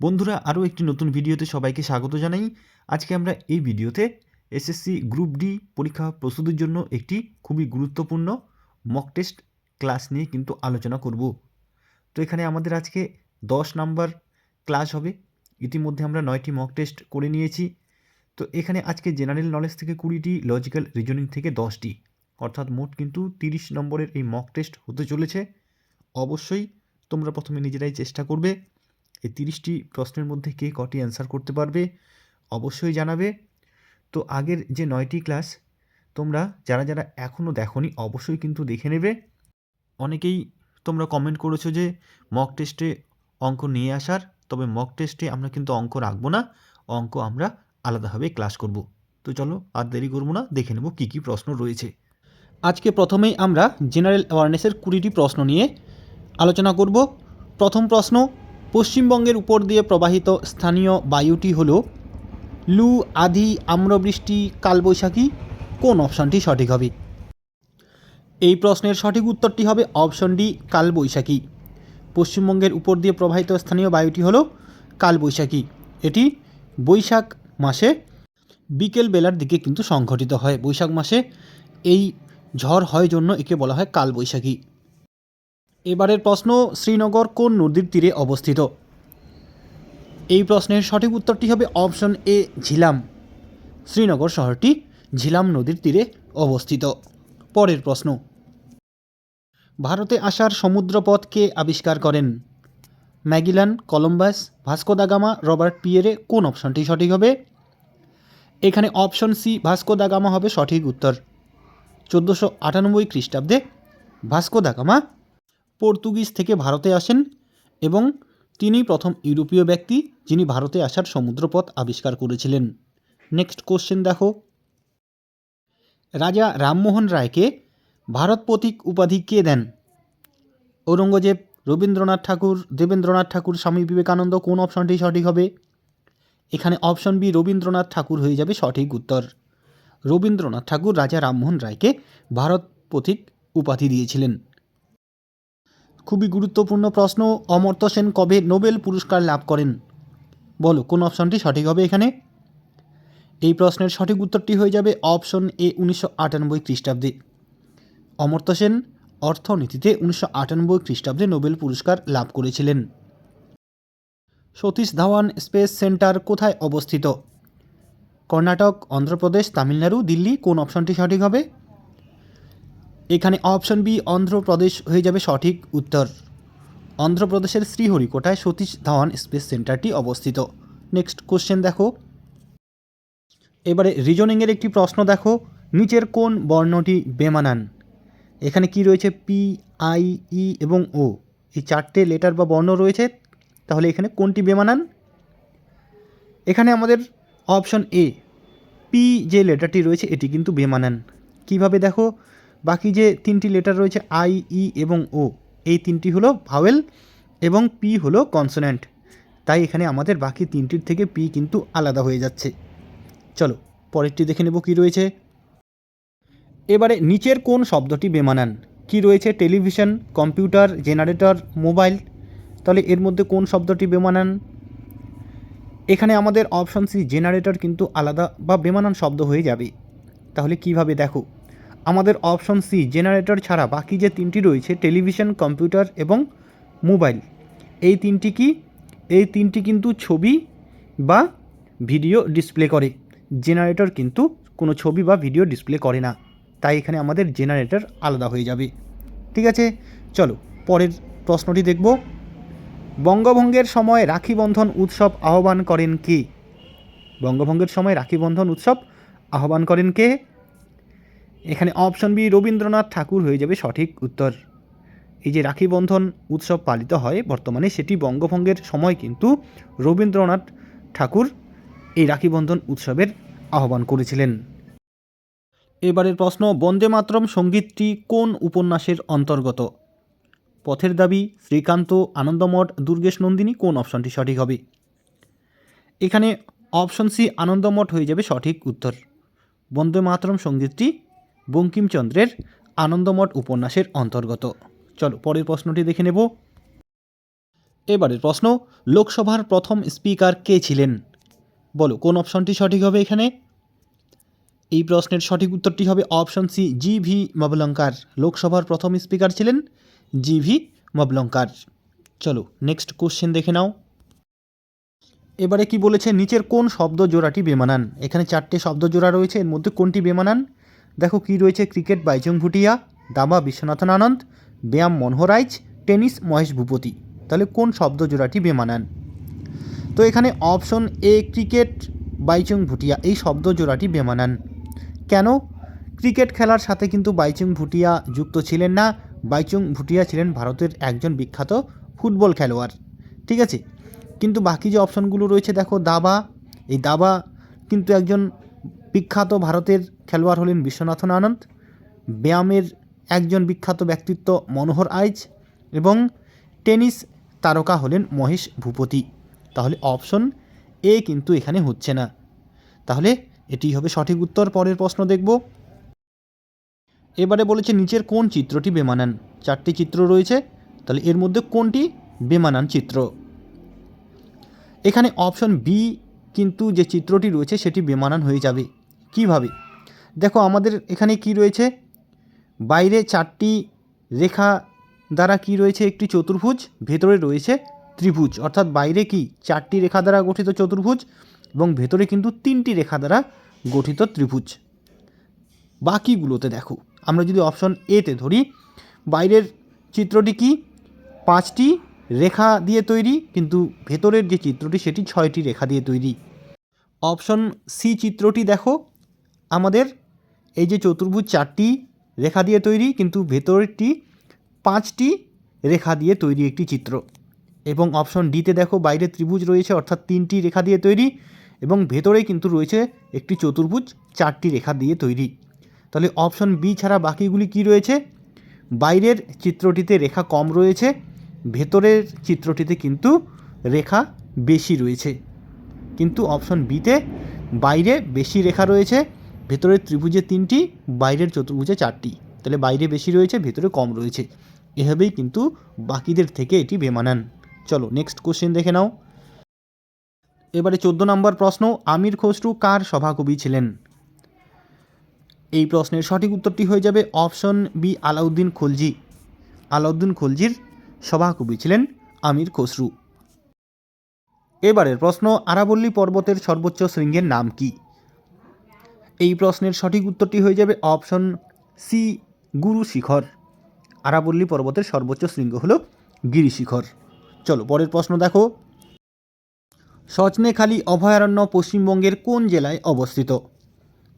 বন্ধুরা, আরও একটি নতুন ভিডিওতে সবাইকে স্বাগত জানাই। আজকে আমরা এই ভিডিওতে এসএসসি গ্রুপ ডি পরীক্ষা প্রস্তুতির জন্য একটি খুবই গুরুত্বপূর্ণ মক টেস্ট ক্লাস নিয়ে কিন্তু আলোচনা করব। তো এখানে আমাদের আজকে দশ নাম্বার ক্লাস হবে। ইতিমধ্যে আমরা নয়টি মক টেস্ট করে নিয়েছি। তো এখানে আজকে জেনারেল নলেজ থেকে কুড়িটি, লজিক্যাল রিজনিং থেকে দশটি। অর্থাৎ মোট কিন্তু তিরিশ নম্বরের এই মক টেস্ট হতে চলেছে। অবশ্যই তোমরা প্রথমে নিজেরাই চেষ্টা করবে। এই তিরিশটি প্রশ্নের মধ্যে কে কটি অ্যান্সার করতে পারবে, অবশ্যই জানাবে। তো আগের যে নয়টি ক্লাস তোমরা যারা যারা এখনও দেখোনি, অবশ্যই কিন্তু দেখে নেবে। অনেকেই তোমরা কমেন্ট করেছ যে মক টেস্টে অঙ্ক নিয়ে আসার, তবে মক টেস্টে আমরা কিন্তু অঙ্ক রাখব না, অঙ্ক আমরা আলাদাভাবে ক্লাস করব। তো চলো আর দেরি করব না, দেখে নেব কী কী প্রশ্ন রয়েছে। আজকে প্রথমেই আমরা জেনারেল অ্যাওয়ারনেসের কুড়িটি প্রশ্ন নিয়ে আলোচনা করব। প্রথম প্রশ্ন পশ্চিমবঙ্গের উপর দিয়ে প্রবাহিত স্থানীয় বায়ুটি হল লু, আধি, আম্রবৃষ্টি, কালবৈশাখী। কোন অপশানটি সঠিক হবে? এই প্রশ্নের সঠিক উত্তরটি হবে অপশন ডি, কালবৈশাখী। পশ্চিমবঙ্গের উপর দিয়ে প্রবাহিত স্থানীয় বায়ুটি হল কালবৈশাখী। এটি বৈশাখ মাসে বিকেল বেলার দিকে কিন্তু সংঘটিত হয়। বৈশাখ মাসে এই ঝড় হয় জন্য একে বলা হয় কালবৈশাখী। এবারের প্রশ্ন, শ্রীনগর কোন নদীর তীরে অবস্থিত? এই প্রশ্নের সঠিক উত্তরটি হবে অপশন এ, ঝিলাম। শ্রীনগর শহরটি ঝিলাম নদীর তীরে অবস্থিত। পরের প্রশ্ন, ভারতে আসার সমুদ্রপথ কে আবিষ্কার করেন? Magellan, Columbus, Vasco da Gama, Robert Peary কোন অপশনটি সঠিক হবে? এখানে option C, Vasco da Gama হবে সঠিক উত্তর। চোদ্দোশো আটানব্বই খ্রিস্টাব্দে ভাস্কো দা গামা পর্তুগিজ থেকে ভারতে আসেন এবং তিনি প্রথম ইউরোপীয় ব্যক্তি যিনি ভারতে আসার সমুদ্রপথ আবিষ্কার করেছিলেন। নেক্সট কোশ্চেন দেখো। রাজা রামমোহন রায়কে ভারত প্রতীক উপাধি কে দেন? ঔরঙ্গজেব, রবীন্দ্রনাথ ঠাকুর, দেবেন্দ্রনাথ ঠাকুর, স্বামী বিবেকানন্দ কোন অপশনটি সঠিক হবে? এখানে অপশন বি, রবীন্দ্রনাথ ঠাকুর হয়ে যাবে সঠিক উত্তর। রবীন্দ্রনাথ ঠাকুর রাজা রামমোহন রায়কে ভারত পথিক উপাধি দিয়েছিলেন। খুবই গুরুত্বপূর্ণ প্রশ্ন, অমর্ত্য সেন কবে নোবেল পুরস্কার লাভ করেন? বলো, কোন অপশনটি সঠিক হবে এখানে? এই প্রশ্নের সঠিক উত্তরটি হয়ে যাবে অপশন এ, উনিশশো আটানব্বই খ্রিস্টাব্দে। অমর্ত্য সেন অর্থনীতিতে উনিশশো আটানব্বই খ্রিস্টাব্দে নোবেল পুরস্কার লাভ করেছিলেন। সতীশ ধাওয়ান স্পেস সেন্টার কোথায় অবস্থিত? কর্ণাটক, অন্ধ্রপ্রদেশ, তামিলনাড়ু, দিল্লি, কোন অপশনটি সঠিক হবে? এখানে অপশন বি, অন্ধ্রপ্রদেশ হয়ে যাবে সঠিক উত্তর। অন্ধ্রপ্রদেশের শ্রীহরিকোটায় সতীশ ধাওয়ান স্পেস সেন্টারটি অবস্থিত। নেক্সট কোশ্চেন দেখো। এবারে রিজনিংয়ের একটি প্রশ্ন দেখো। নিচের কোন বর্ণটি বেমানান? এখানে কি রয়েছে? পি আই ই এবং ও এই চারটে লেটার বা বর্ণ রয়েছে। তাহলে এখানে কোনটি বেমানান? এখানে আমাদের অপশন এ পি যে লেটারটি রয়েছে, এটি কিন্তু বেমানান। কীভাবে দেখো? বাকি যে তিনটি লেটার রয়েছে আই ই এবং ও এই তিনটি হলো ভাওয়েল এবং পি হলো কনসোনেন্ট তাই এখানে আমাদের বাকি তিনটির থেকে পি কিন্তু আলাদা হয়ে যাচ্ছে। চলো, পরেরটি দেখে নেব কী রয়েছে। এবারে নিচের কোন শব্দটি বেমানান? কি রয়েছে টেলিভিশন কম্পিউটার জেনারেটর মোবাইল তাহলে এর মধ্যে কোন শব্দটি বেমানান? এখানে আমাদের অপশন সি জেনারেটর কিন্তু আলাদা বা বেমানান শব্দ হয়ে যাবে। তাহলে কীভাবে দেখো? আমাদের অপশন সি, জেনারেটর ছাড়া বাকি যে তিনটি রয়েছে, টেলিভিশন, কম্পিউটার এবং মোবাইল। এই তিনটি কি? এই তিনটি কিন্তু ছবি বা ভিডিও ডিসপ্লে করে। জেনারেটর কিন্তু কোনো ছবি বা ভিডিও ডিসপ্লে করে না। তাই এখানে আমাদের জেনারেটর আলাদা হয়ে যাবে। ঠিক আছে? চলো, পরের প্রশ্নটি দেখব। বঙ্গভঙ্গের সময় রাখি বন্ধন উৎসব আহ্বান করেন কে? বঙ্গভঙ্গের সময় রাখি বন্ধন উৎসব আহ্বান করেন কে? এখানে অপশন বি, রবীন্দ্রনাথ ঠাকুর হয়ে যাবে সঠিক উত্তর। এই যে রাখি বন্ধন উৎসব পালিত হয়, বর্তমানে সেটি বঙ্গভঙ্গের সময় কিন্তু রবীন্দ্রনাথ ঠাকুর এই রাখি বন্ধন উৎসবের আহ্বান করেছিলেন। এবারের প্রশ্ন, বন্দে মাতরম সঙ্গীতটি কোন উপন্যাসের অন্তর্গত? পথের দাবি, শ্রীকান্ত, আনন্দমঠ, দুর্গেশ নন্দিনী, কোন অপশনটি সঠিক হবে? এখানে অপশন সি, আনন্দমঠ হয়ে যাবে সঠিক উত্তর। বন্দে মাতরম সঙ্গীতটি বঙ্কিমচন্দ্রের আনন্দমঠ উপন্যাসের অন্তর্গত। চলো পরের প্রশ্নটি দেখে নেব। এবারের প্রশ্ন, লোকসভার প্রথম স্পিকার কে ছিলেন? বলো, কোন অপশনটি সঠিক হবে এখানে? এই প্রশ্নের সঠিক উত্তরটি হবে option C, G V Mavalankar. লোকসভার প্রথম স্পিকার ছিলেন জি ভি মবলঙ্কার। চলো, নেক্সট কোশ্চেন দেখে নাও। এবারে কি বলেছে, নিচের কোন শব্দ জোড়াটি বেমানান? এখানে চারটে শব্দ জোড়া রয়েছে, এর মধ্যে কোনটি বেমানান? দেখো কি রয়েছে ক্রিকেট বাইচুং ভুটিয়া, দাবা বিশ্বনাথন আনন্দ, ব্যায়াম মনোহরাইচ টেনিস মহেশ ভূপতি। তাহলে কোন শব্দ জোড়াটি বেমানান? তো এখানে option A, cricket Baichung Bhutia. এই শব্দ জোড়াটি বেমানান। কেন? ক্রিকেট খেলার সাথে কিন্তু বাইচুং ভুটিয়া যুক্ত ছিলেন না। বাইচুং ভুটিয়া ছিলেন ভারতের একজন বিখ্যাত ফুটবল খেলোয়াড়। ঠিক আছে? কিন্তু বাকি যে অপশনগুলো রয়েছে, দেখো দাবা। এই দাবা কিন্তু একজন বিখ্যাত ভারতের খেলোয়াড় হলেন বিশ্বনাথন আনন্দ। ব্যায়ামের একজন বিখ্যাত ব্যক্তিত্ব মনোহর আইচ এবং টেনিস তারকা হলেন মহেশ ভূপতি। তাহলে অপশন এ কিন্তু এখানে হচ্ছে না। তাহলে এটি হবে সঠিক উত্তর, পরের প্রশ্ন দেখব। এবারে বলেছে, নিচের কোন চিত্রটি বেমানান? চারটি চিত্র রয়েছে, তাহলে এর মধ্যে কোনটি বেমানান চিত্র? এখানে অপশন বি কিন্তু যে চিত্রটি রয়েছে সেটি বেমানান হয়ে যাবে। কীভাবে দেখো, আমাদের এখানে কি রয়েছে? বাইরে চারটি রেখা দ্বারা কি রয়েছে? একটি চতুর্ভুজ, ভেতরে রয়েছে ত্রিভুজ। অর্থাৎ বাইরে কি? চারটি রেখা দ্বারা গঠিত চতুর্ভুজ এবং ভেতরে কিন্তু তিনটি রেখা দ্বারা গঠিত ত্রিভুজ। বাকিগুলোতে দেখো, আমরা যদি অপশন এতে ধরি, বাইরের চিত্রটি কি? পাঁচটি রেখা দিয়ে তৈরি, কিন্তু ভেতরের যে চিত্রটি, সেটি ছয়টি রেখা দিয়ে তৈরি। অপশন সি চিত্রটি দেখো আমাদের এই যে চতুর্ভুজ চারটি রেখা দিয়ে তৈরি, কিন্তু ভেতরেরটি পাঁচটি রেখা দিয়ে তৈরি একটি চিত্র। এবং অপশন ডিতে দেখো, বাইরে ত্রিভুজ রয়েছে, অর্থাৎ তিনটি রেখা দিয়ে তৈরি, এবং ভেতরে কিন্তু রয়েছে একটি চতুর্ভুজ চারটি রেখা দিয়ে তৈরি। তাহলে অপশন বি ছাড়া বাকিগুলি কি রয়েছে? বাইরের চিত্রটিতে রেখা কম রয়েছে, ভেতরের চিত্রটিতে কিন্তু রেখা বেশি রয়েছে। কিন্তু অপশন বিতে বাইরে বেশি রেখা রয়েছে ভেতরের ত্রিভুজে তিনটি, বাইরের চতুর্ভুজে চারটি। তাহলে বাইরে বেশি রয়েছে, ভেতরে কম রয়েছে। এভাবেই কিন্তু বাকিদের থেকে এটি বেমানান। চলো নেক্সট কোশ্চেন দেখে নাও। এবারে চোদ্দ নম্বর প্রশ্ন, আমির খসরু কার সভাকবি ছিলেন? এই প্রশ্নের সঠিক উত্তরটি হয়ে যাবে অপশন বি আলাউদ্দিন খলজি। আলাউদ্দিন খলজির সভাকবি ছিলেন আমির খসরু। এবারের প্রশ্ন, আরাবল্লী পর্বতের সর্বোচ্চ শৃঙ্গের নাম কি? এই প্রশ্নের সঠিক উত্তরটি হয়ে যাবে অপশন সি গুরু শিখর। আরাবল্লী পর্বতের সর্বোচ্চ শৃঙ্গ হল গিরিশিখর চলো, পরের প্রশ্ন দেখো। সজনেখালি অভয়ারণ্য পশ্চিমবঙ্গের কোন জেলায় অবস্থিত?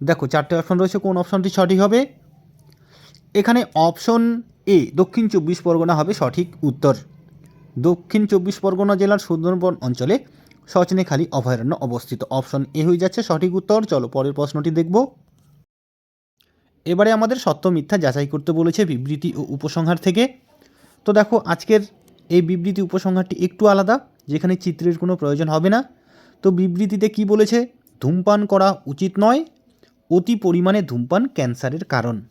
দেখো, চারটে অপশন রয়েছে, কোন অপশনটি সঠিক হবে? এখানে অপশন এ দক্ষিণ চব্বিশ পরগনা হবে সঠিক উত্তর। দক্ষিণ চব্বিশ পরগনা জেলার সুন্দরবন অঞ্চলে সজনেখালি অভয়ারণ্য অবস্থিত। অপশন এ হয়ে যাচ্ছে সঠিক উত্তর। চলো পরের প্রশ্নটি দেখব। এবারে আমাদের সত্য মিথ্যা যাচাই করতে বলেছে বিবৃতি ও উপসংহার থেকে। তো দেখো, আজকের এই বিবৃতি উপসংহারটি একটু আলাদা, যেখানে চিত্রের কোনো প্রয়োজন হবে না। তো বিবৃতিতে কি বলেছে? ধূমপান করা উচিত নয়, অতি পরিমাণে ধূমপান ক্যান্সারের কারণ।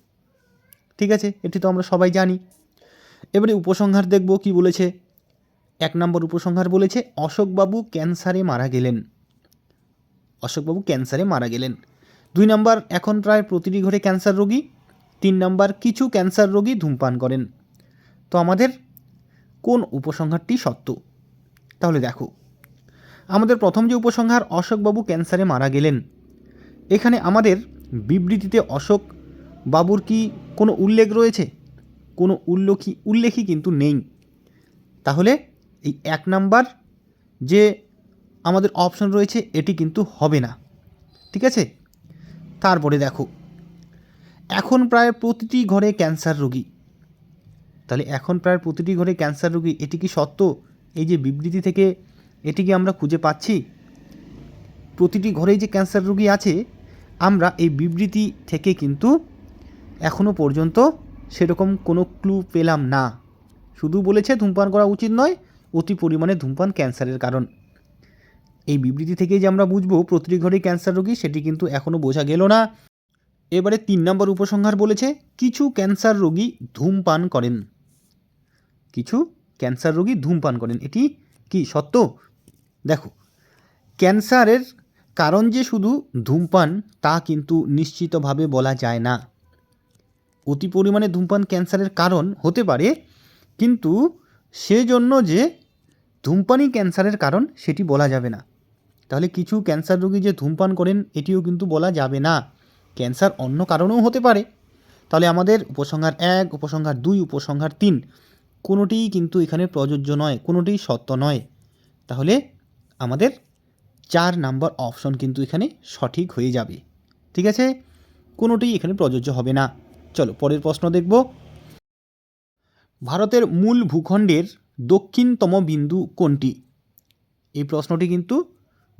ঠিক আছে? এটি তো আমরা সবাই জানি। এবারে উপসংহার দেখব কি বলেছে। এক নম্বর উপসংহার বলেছে, অশোকবাবু ক্যান্সারে মারা গেলেন। অশোকবাবু ক্যান্সারে মারা গেলেন। দুই নম্বর, এখন প্রায় প্রতিটি ঘরে ক্যান্সার রোগী। তিন নম্বর, কিছু ক্যান্সার রোগী ধূমপান করেন। তো আমাদের কোন উপসংহারটি সত্য? তাহলে দেখো, আমাদের প্রথম যে উপসংহার, অশোকবাবু ক্যান্সারে মারা গেলেন। এখানে আমাদের বিবৃতিতে অশোক বাবুর কি কোনো উল্লেখ রয়েছে? কোনো উল্লেখই উল্লেখই কিন্তু নেই। তাহলে এই এক নাম্বার যে আমাদের অপশন রয়েছে, এটি কিন্তু হবে না। ঠিক আছে? তারপরে দেখো, এখন প্রায় প্রতিটি ঘরে ক্যান্সার রোগী। তাহলে এখন প্রায় প্রতিটি ঘরে ক্যান্সার রোগী, এটি কি সত্য? এই যে বিবৃতি থেকে এটি কি আমরা খুঁজে পাচ্ছি? প্রতিটি ঘরেই যে ক্যান্সার রোগী আছে, আমরা এই বিবৃতি থেকে কিন্তু এখনও পর্যন্ত সেরকম কোনো ক্লু পেলাম না। শুধু বলেছে ধূমপান করা উচিত নয় অতি পরিমাণে ধূমপান ক্যান্সারের কারণ। এই বিবৃতি থেকেই যে আমরা বুঝব, প্রতিটি ঘরেই ক্যান্সার রোগী, সেটি কিন্তু এখনও বোঝা গেল না। এবারে তিন নম্বর উপসংহার বলেছে, কিছু ক্যান্সার রোগী ধূমপান করেন। কিছু ক্যান্সার রোগী ধূমপান করেন, এটি কি সত্য? দেখো, ক্যান্সারের কারণ যে শুধু ধূমপান, তা কিন্তু নিশ্চিতভাবে বলা যায় না। অতি পরিমাণে ধূমপান ক্যান্সারের কারণ হতে পারে, কিন্তু সেজন্য যে ধূমপানই ক্যান্সারের কারণ সেটি বলা যাবে না। তাহলে কিছু ক্যান্সার রোগী যে ধূমপান করেন, এটিও কিন্তু বলা যাবে না। ক্যান্সার অন্য কারণেও হতে পারে। তাহলে আমাদের উপসংহার এক, উপসংহার দুই, উপসংহার তিন, কোনোটিই কিন্তু এখানে প্রযোজ্য নয়, কোনোটিই সত্য নয়। তাহলে আমাদের চার নাম্বার অপশন কিন্তু এখানে সঠিক হয়ে যাবে। ঠিক আছে? কোনোটিই এখানে প্রযোজ্য হবে না। চলো পরের প্রশ্ন দেখব। ভারতের মূল ভূখণ্ডের দক্ষিণতম বিন্দু কোনটি? এই প্রশ্নটি কিন্তু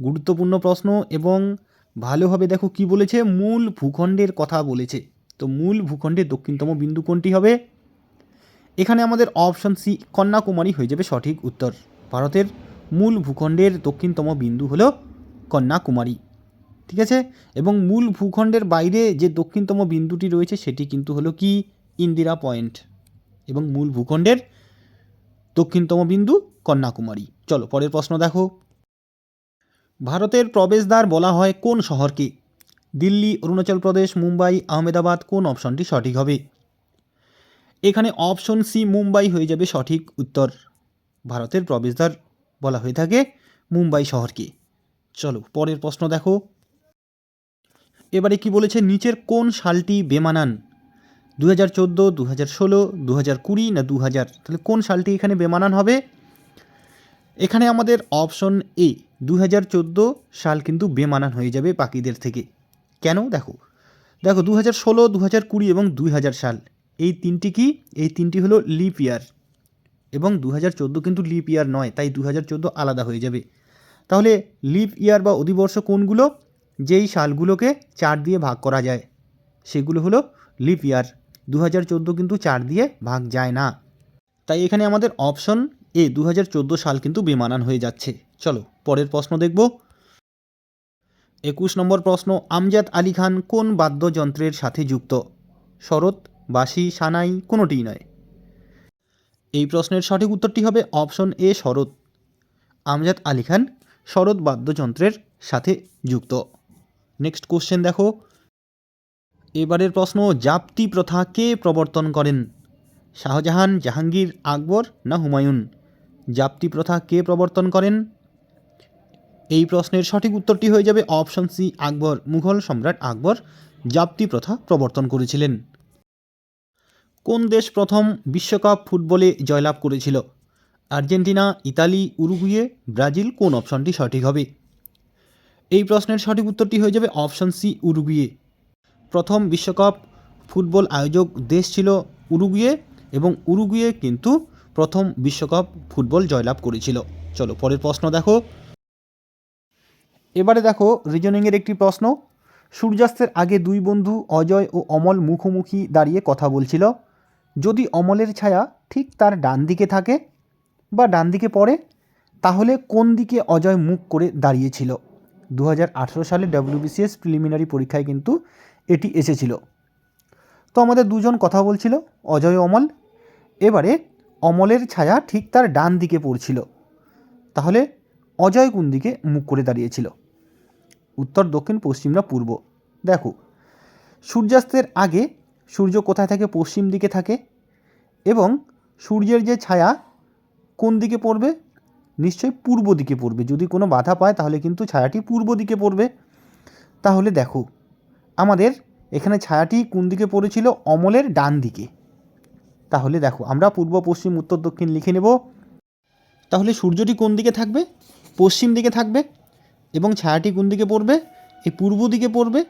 গুরুত্বপূর্ণ প্রশ্ন এবং ভালোভাবে দেখো কি বলেছে, মূল ভূখণ্ডের কথা বলেছে। তো মূল ভূখণ্ডের দক্ষিণতম বিন্দু কোনটি হবে? এখানে আমাদের অপশন সি কন্যাকুমারী হয়ে যাবে সঠিক উত্তর। ভারতের মূল ভূখণ্ডের দক্ষিণতম বিন্দু হলো কন্যাকুমারী। ঠিক আছে? এবং মূল ভূখণ্ডের বাইরে যে দক্ষিণতম বিন্দুটি রয়েছে, সেটি কিন্তু হলো কি? ইন্দিরা পয়েন্ট। এবং মূল ভূখণ্ডের দক্ষিণতম বিন্দু কন্যাকুমারী। চলো, পরের প্রশ্ন দেখো। ভারতের প্রবেশদ্বার বলা হয় কোন শহরকে? দিল্লি, অরুণাচল প্রদেশ, মুম্বাই, আহমেদাবাদ কোন অপশনটি সঠিক হবে? এখানে অপশন সি, মুম্বাই হয়ে যাবে সঠিক উত্তর। ভারতের প্রবেশদ্বার বলা হয়ে থাকে মুম্বাই শহরকে। চলো, পরের প্রশ্ন দেখো। এবারে কি বলেছে, নিচের কোন সালটি বেমানান? দু হাজার চোদ্দ দু হাজার ষোলো দু হাজার কুড়ি না দু হাজার? তাহলে কোন সালটি এখানে বেমানান হবে? এখানে আমাদের অপশন এ দু হাজার চোদ্দ সাল কিন্তু বেমানান হয়ে যাবে বাকিদের থেকে। কেন? দেখো। দেখো দু হাজার ষোলো দু হাজার কুড়ি এবং দুই হাজার সাল। এই তিনটি কি? এই তিনটি হলো লিপ ইয়ার। এবং দু হাজার চোদ্দ কিন্তু লিপ ইয়ার নয়, তাই দু হাজার চোদ্দ আলাদা হয়ে যাবে। তাহলে লিপ ইয়ার বা অধিবর্ষ কোনগুলো? যেই সালগুলোকে চার দিয়ে ভাগ করা যায়, সেগুলো হলো লিপ ইয়ার। দু হাজার চোদ্দ কিন্তু চার দিয়ে ভাগ যায় না। তাই এখানে আমাদের অপশন এ দু হাজার চোদ্দ সাল কিন্তু বেমানান হয়ে যাচ্ছে। চলো, পরের প্রশ্ন দেখব। একুশ নম্বর প্রশ্ন, আমজাদ আলী খান কোন বাদ্যযন্ত্রের সাথে যুক্ত? শরৎ বাসি সানাই, কোনোটিই নয়। এই প্রশ্নের সঠিক উত্তরটি হবে অপশন এ, শরৎ। আমজাদ আলী খান শরৎ বাদ্যযন্ত্রের সাথে যুক্ত। নেক্সট কোশ্চেন দেখো। এবারের প্রশ্ন, জাপ্তি প্রথা কে প্রবর্তন করেন? শাহজাহান, জাহাঙ্গীর, আকবর না হুমায়ুন? জাপ্তি প্রথা কে প্রবর্তন করেন? এই প্রশ্নের সঠিক উত্তরটি হয়ে যাবে অপশন সি, আকবর। মুঘল সম্রাট আকবর জাপ্তি প্রথা প্রবর্তন করেছিলেন। কোন দেশ প্রথম বিশ্বকাপ ফুটবলে জয়লাভ করেছিল? আর্জেন্টিনা, ইতালি, উরুগুয়ে, ব্রাজিল, কোন অপশনটি সঠিক হবে? এই প্রশ্নের সঠিক উত্তরটি হয়ে যাবে অপশন সি, উরুগুয়ে। প্রথম বিশ্বকাপ ফুটবল আয়োজক দেশ ছিল উরুগুয়ে এবং উরুগুয়ে কিন্তু প্রথম বিশ্বকাপ ফুটবল জয়লাভ করেছিল। চলো পরের প্রশ্ন দেখো। এবারে দেখো রিজনিংয়ের একটি প্রশ্ন। সূর্যাস্তের আগে দুই বন্ধু অজয় ও অমল মুখোমুখি দাঁড়িয়ে কথা বলছিল। যদি অমলের ছায়া ঠিক তার ডান দিকে থাকে বা ডান দিকে পড়ে, তাহলে কোন দিকে অজয় মুখ করে দাঁড়িয়েছিল? দু হাজার আঠেরো সালে ডাব্লিউবিসিএস প্রিলিমিনারি পরীক্ষায় কিন্তু এটি এসেছিল। তো আমাদের দুজন কথা বলছিল, অজয় অমল। এবারে অমলের ছায়া ঠিক তার ডান দিকে পড়ছিল। তাহলে অজয় কোন দিকে মুখ করে দাঁড়িয়েছিল? উত্তর, দক্ষিণ, পশ্চিম না পূর্ব? দেখো, সূর্যাস্তের আগে সূর্য কোথায় থাকে, পশ্চিম দিকে থাকে এবং সূর্যের যে ছায়া কোন দিকে পড়বে? নিশ্চয়ই পূর্ব দিকে পড়বে। যদি কোনো বাধা পায় তাহলে কিন্তু ছায়াটি পূর্ব দিকে পড়বে। তাহলে দেখো আমাদের এখানে ছায়াটি কোন দিকে পড়েছিল? অমলের ডান দিকে। তাহলে দেখো, আমরা পূর্ব, পশ্চিম, উত্তর, দক্ষিণ লিখে নেব। তাহলে সূর্যটি কোন দিকে থাকবে? পশ্চিম দিকে থাকবে। এবং ছায়াটি কোন দিকে পড়বে? এই পূর্ব দিকে পড়বে।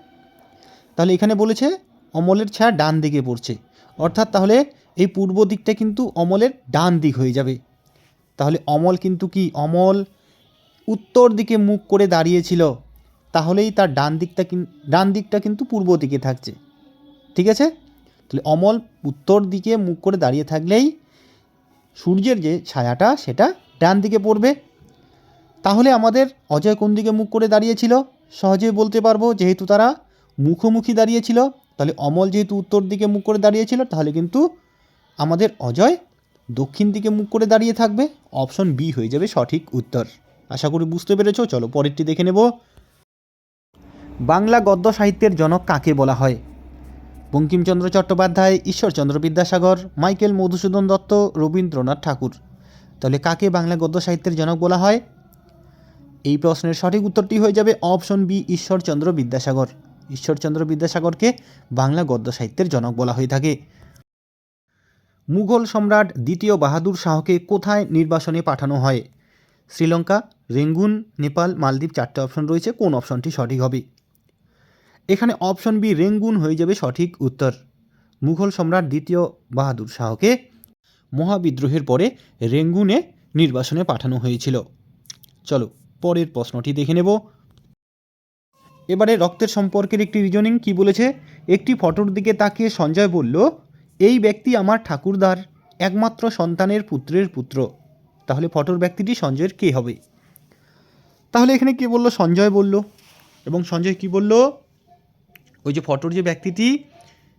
তাহলে এখানে বলেছে অমলের ছায়া ডান দিকে পড়ছে। অর্থাৎ তাহলে এই পূর্ব দিকটা কিন্তু অমলের ডান দিক হয়ে যাবে। তাহলে অমল কিন্তু কি? অমল উত্তর দিকে মুখ করে দাঁড়িয়েছিল। তাহলেই তার ডান দিকটা ডান দিকটা কিন্তু পূর্ব দিকে থাকছে। ঠিক আছে? তাহলে অমল উত্তর দিকে মুখ করে দাঁড়িয়ে থাকলেই সূর্যের যে ছায়াটা, সেটা ডান দিকে পড়বে। তাহলে আমাদের অজয় কোন দিকে মুখ করে দাঁড়িয়েছিল? সহজেই বলতে পারব, যেহেতু তারা মুখোমুখি দাঁড়িয়েছিল, তাহলে অমল যেহেতু উত্তর দিকে মুখ করে দাঁড়িয়েছিল, তাহলে কিন্তু আমাদের অজয় দক্ষিণ দিকে মুখ করে দাঁড়িয়ে থাকবে। অপশন বি হয়ে যাবে সঠিক উত্তর। আশা করি বুঝতে পেরেছ, চলো পরেরটি দেখে নেব। বাংলা গদ্য সাহিত্যের জনক কাকে বলা হয়? বঙ্কিমচন্দ্র চট্টোপাধ্যায়, ঈশ্বরচন্দ্র বিদ্যাসাগর, মাইকেল মধুসূদন দত্ত, রবীন্দ্রনাথ ঠাকুর। তাহলে কাকে বাংলা গদ্য সাহিত্যের জনক বলা হয়? এই প্রশ্নের সঠিক উত্তরটি হয়ে যাবে অপশন বি, ঈশ্বরচন্দ্র বিদ্যাসাগর। ঈশ্বরচন্দ্র বিদ্যাসাগরকে বাংলা গদ্য সাহিত্যের জনক বলা হয়ে থাকে। মুঘল সম্রাট দ্বিতীয় বাহাদুর শাহকে কোথায় নির্বাসনে পাঠানো হয়? শ্রীলঙ্কা, রেঙ্গুন, নেপাল, মালদ্বীপ চারটে অপশন রয়েছে। কোন অপশনটি সঠিক হবে? এখানে অপশন বি রেঙ্গুন হয়ে যাবে সঠিক উত্তর। মুঘল সম্রাট দ্বিতীয় বাহাদুর শাহকে মহাবিদ্রোহের পরে রেঙ্গুনে নির্বাসনে পাঠানো হয়েছিল। চলো, পরের প্রশ্নটি দেখে নেব। এবারে রক্তের সম্পর্কের একটি রিজনিং কি বলেছে? একটি ফটোর দিকে তাকিয়ে সঞ্জয় বলল, এই ব্যক্তি আমার ঠাকুরদার, একমাত্র সন্তানের পুত্রের পুত্র। তাহলে ফটোর ব্যক্তিটি সঞ্জয়ের কে হবে? তাহলে এখানে কে বলল? সঞ্জয় বলল। এবং সঞ্জয় কি বলল? ওই যে ফটোর যে ব্যক্তিটি,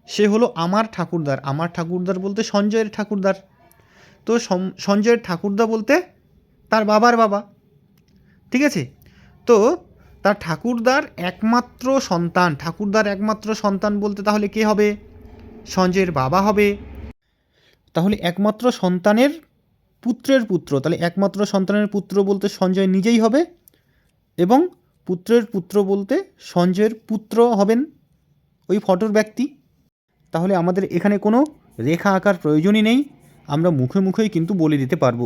সে হলো আমার ঠাকুরদার। আমার ঠাকুরদার বলতে সঞ্জয়ের ঠাকুরদার। তো সঞ্জয়ের ঠাকুরদা বলতে তার বাবার বাবা। ঠিক আছে? তো তার ঠাকুরদার একমাত্র সন্তান, ঠাকুরদার একমাত্র সন্তান বলতে তাহলে কে হবে? সঞ্জয়ের বাবা হবে। তাহলে একমাত্র সন্তানের পুত্রের পুত্র, তাহলে একমাত্র সন্তানের পুত্র বলতে সঞ্জয় নিজেই হবে এবং পুত্রের পুত্র বলতে সঞ্জয়ের পুত্র হবেন। ওই ফটোর ব্যক্তি? তাহলে আমাদের এখানে কোনো রেখা আঁকার প্রয়োজনই নেই। আমরা মুখে মুখেই কিন্তু বলে দিতে পারব।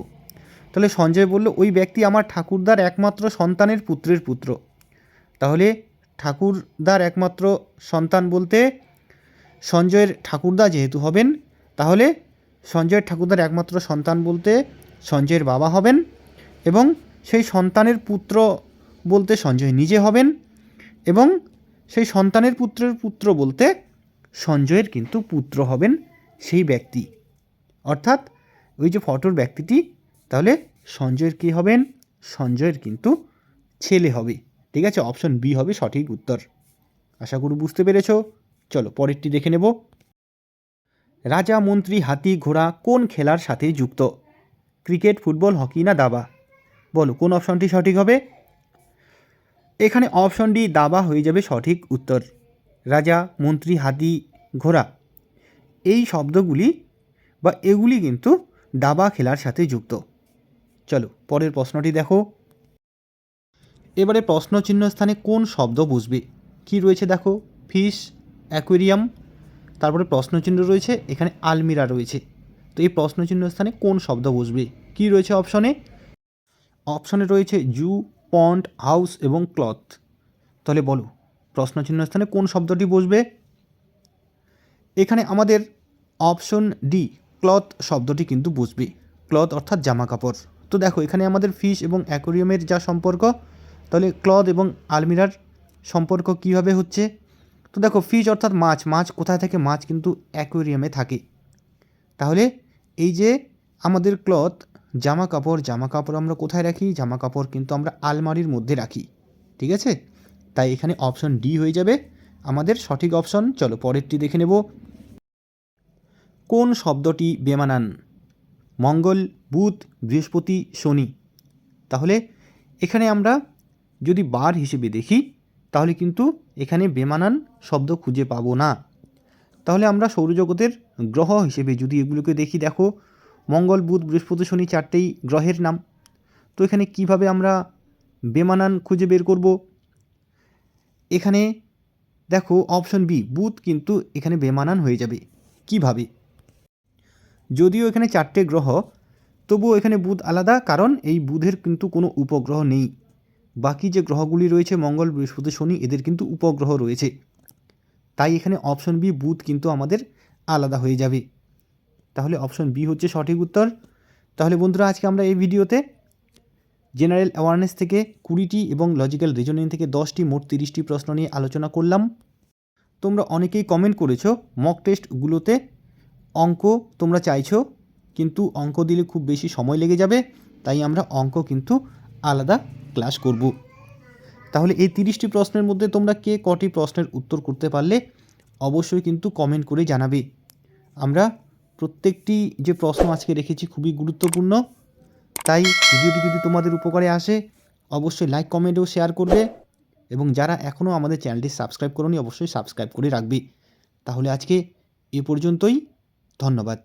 তাহলে সঞ্জয় বলল, ওই ব্যক্তি আমার ঠাকুরদার একমাত্র সন্তানের পুত্রের পুত্র। তাহলে ঠাকুরদার একমাত্র সন্তান বলতে সঞ্জয়ের ঠাকুরদা যেহেতু হবেন, তাহলে সঞ্জয়ের ঠাকুরদার একমাত্র সন্তান বলতে সঞ্জয়ের বাবা হবেন এবং সেই সন্তানের পুত্র বলতে সঞ্জয় নিজে হবেন এবং সেই সন্তানের পুত্রের পুত্র বলতে সঞ্জয়ের কিন্তু পুত্র হবেন সেই ব্যক্তি। অর্থাৎ ওই যে ফটোর ব্যক্তিটি, তাহলে সঞ্জয়ের কী হবেন? সঞ্জয়ের কিন্তু ছেলে হবে। ঠিক আছে? অপশন বি হবে সঠিক উত্তর। আশা করি বুঝতে পেরেছ। চলো পরেরটি দেখে নেব। রাজা, মন্ত্রী, হাতি, ঘোড়া কোন খেলার সাথে যুক্ত? ক্রিকেট, ফুটবল, হকি না দাবা? বলো কোন অপশনটি সঠিক হবে? এখানে অপশন ডি দাবা হয়ে যাবে সঠিক উত্তর। রাজা, মন্ত্রী, হাতি, ঘোড়া। এই শব্দগুলি বা এগুলি কিন্তু দাবা খেলার সাথে যুক্ত। চলো, পরের প্রশ্নটি দেখো। এবারে প্রশ্নচিহ্ন স্থানে কোন শব্দ বুঝবে? কি রয়েছে দেখো? ফিশ অ্যাকোয়ারিয়াম তারপরে প্রশ্নচিহ্ন রয়েছে, এখানে আলমিরা রয়েছে। তো এই প্রশ্নচিহ্ন স্থানে কোন শব্দ বসবে কি রয়েছে অপশনে অপশনে রয়েছে জু পন্ড, হাউস এবং ক্লথ। তাহলে বলো, প্রশ্নচিহ্ন স্থানে কোন শব্দটি বসবে? এখানে আমাদের অপশন ডি ক্লথ শব্দটি কিন্তু বসবে। ক্লথ অর্থাৎ জামা কাপড় তো দেখো, এখানে আমাদের ফিশ এবং অ্যাকোরিয়ামের যা সম্পর্ক, তাহলে ক্লথ এবং আলমিরার সম্পর্ক কীভাবে হচ্ছে? তো দেখো ফিশ অর্থাৎ মাছ মাছ কোথায় থাকে? মাছ কিন্তু অ্যাকোরিয়ামে থাকে। তাহলে এই যে আমাদের ক্লথ জামা কাপড় জামা কাপড় আমরা কোথায় রাখি? জামা কাপড় কিন্তু আমরা আলমারির মধ্যে রাখি। ঠিক আছে? তাই এখানে অপশন ডি হয়ে যাবে। আমাদের সঠিক অপশন চলো পরেরটি দেখে নেব। কোন শব্দটি বেমানান? মঙ্গল, বুধ, বৃহস্পতি, শনি। তাহলে এখানে আমরা যদি বার হিসেবে দেখি, তাহলে কিন্তু এখানে বেমানান শব্দ খুঁজে পাবো না। তাহলে আমরা সৌরজগতের গ্রহ হিসেবে যদি এগুলোকে দেখি, দেখো মঙ্গল, বুধ, বৃহস্পতি, শনি চারটেই গ্রহের নাম। তো এখানে কীভাবে আমরা বেমানান খুঁজে বের করব? এখানে দেখো অপশন বি বুধ কিন্তু এখানে বেমানান হয়ে যাবে। কীভাবে? যদিও এখানে চারটে গ্রহ, তবুও এখানে বুধ আলাদা, কারণ এই বুধের কিন্তু কোনো উপগ্রহ নেই। বাকি যে গ্রহগুলি রয়েছে, মঙ্গল, বৃহস্পতি, শনি, এদের কিন্তু উপগ্রহ রয়েছে। তাই এখানে অপশন বি বুধ কিন্তু আমাদের আলাদা হয়ে যাবে। তাহলে অপশন বি হচ্ছে সঠিক উত্তর। তাহলে বন্ধুরা, আজকে আমরা এই ভিডিওতে জেনারেল অ্যাওয়ারনেস থেকে কুড়িটি এবং লজিক্যাল রিজনিং থেকে দশটি, মোট তিরিশটি প্রশ্ন নিয়ে আলোচনা করলাম। তোমরা অনেকেই কমেন্ট করেছ মক টেস্টগুলোতে অঙ্ক তোমরা চাইছো, কিন্তু অঙ্ক দিলে খুব বেশি সময় লেগে যাবে, তাই আমরা অঙ্ক কিন্তু আলাদা ক্লাস করব। তাহলে এই তিরিশটি প্রশ্নের মধ্যে তোমরা কে কটি প্রশ্নের উত্তর করতে পারলে, অবশ্যই কিন্তু কমেন্ট করে জানাবে। আমরা প্রত্যেকটি যে প্রশ্ন আজকে রেখেছি খুবই গুরুত্বপূর্ণ। তাই ভিডিওটি যদি তোমাদের উপকারে আসে, অবশ্যই লাইক কমেন্টও শেয়ার করবে এবং যারা এখনও আমাদের চ্যানেলটি সাবস্ক্রাইব করনি, অবশ্যই সাবস্ক্রাইব করে রাখবে। তাহলে আজকে এ পর্যন্তই। ধন্যবাদ।